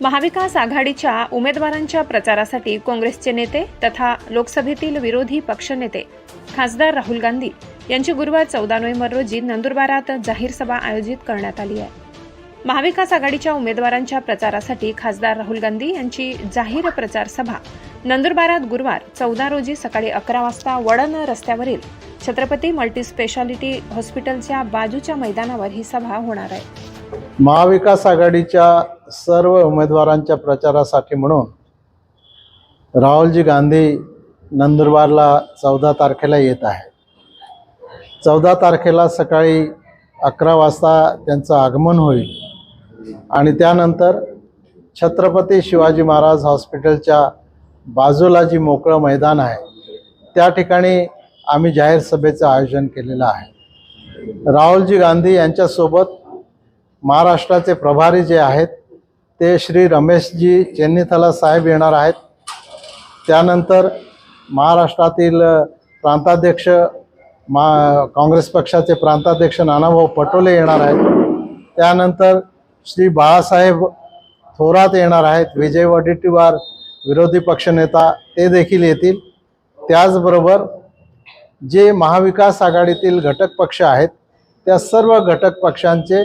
महाविकास आघाडीच्या उमेदवारांच्या प्रचारासाठी काँग्रेसचे नेते तथा लोकसभेतील विरोधी पक्षनेते खासदार राहुल गांधी यांची गुरुवार चौदा नोव्हेंबर रोजी नंदुरबारात जाहीर सभा आयोजित करण्यात आली आहे. महाविकास आघाडीच्या उमेदवारांच्या प्रचारासाठी खासदार राहुल गांधी यांची जाहीर प्रचार सभा नंदुरबारात गुरुवार चौदा रोजी सकाळी अकरा वाजता वडन रस्त्यावरील छत्रपती मल्टीस्पेशालिटी हॉस्पिटलच्या बाजूच्या मैदानावर ही सभा होणार आहे. महाविकास आघाडीच्या सर्व उमेदवारांच्या प्रचारासाठी म्हणून राहुलजी गांधी नंदुरबारला चौदा तारखेला येत आहे. चौदा तारखेला सकाळी अकरा वाजता त्यांचं आगमन होईल आणि त्यानंतर छत्रपती शिवाजी महाराज हॉस्पिटलच्या बाजूला जी मोकळं मैदान आहे त्या ठिकाणी आम्ही जाहीर सभेचं आयोजन केलेलं आहे. राहुलजी गांधी यांच्यासोबत महाराष्ट्राचे प्रभारी जे आहेत ते श्री रमेशजी चेन्नीथला साहेब येणार आहेत. त्यानंतर महाराष्ट्रातील प्रांताध्यक्ष मा काँग्रेस पक्षाचे प्रांताध्यक्ष नानाभाऊ पटोले येणार आहेत. त्यानंतर श्री बाळासाहेब थोरात येणार आहेत. विजय वडेट्टीवार विरोधी पक्षनेता ते देखील येतील. त्याचबरोबर जे महाविकास आघाडीतील घटक पक्ष आहेत त्या सर्व घटक पक्षांचे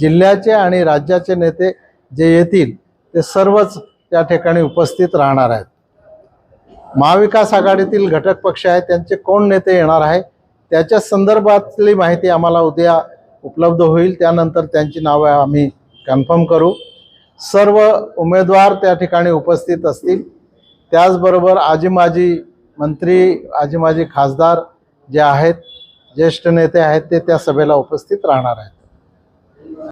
जिल्ह्याचे आणि राज्याचे नेते जे येतील ते सर्वच त्या ठिकाणी उपस्थित राहणार आहेत. महाविकास आघाडीतील घटक पक्ष आहेत त्यांचे कोण नेते येणार आहे त्याच्या संदर्भातली माहिती आम्हाला उद्या उपलब्ध होईल. त्यानंतर त्यांची नावं आम्ही कन्फर्म करू. सर्व उमेदवार त्या ठिकाणी उपस्थित असतील. त्याचबरोबर आजी माजी मंत्री आजी माजी खासदार जे आहेत ज्येष्ठ नेते आहेत ते त्या सभेला उपस्थित राहणार आहेत.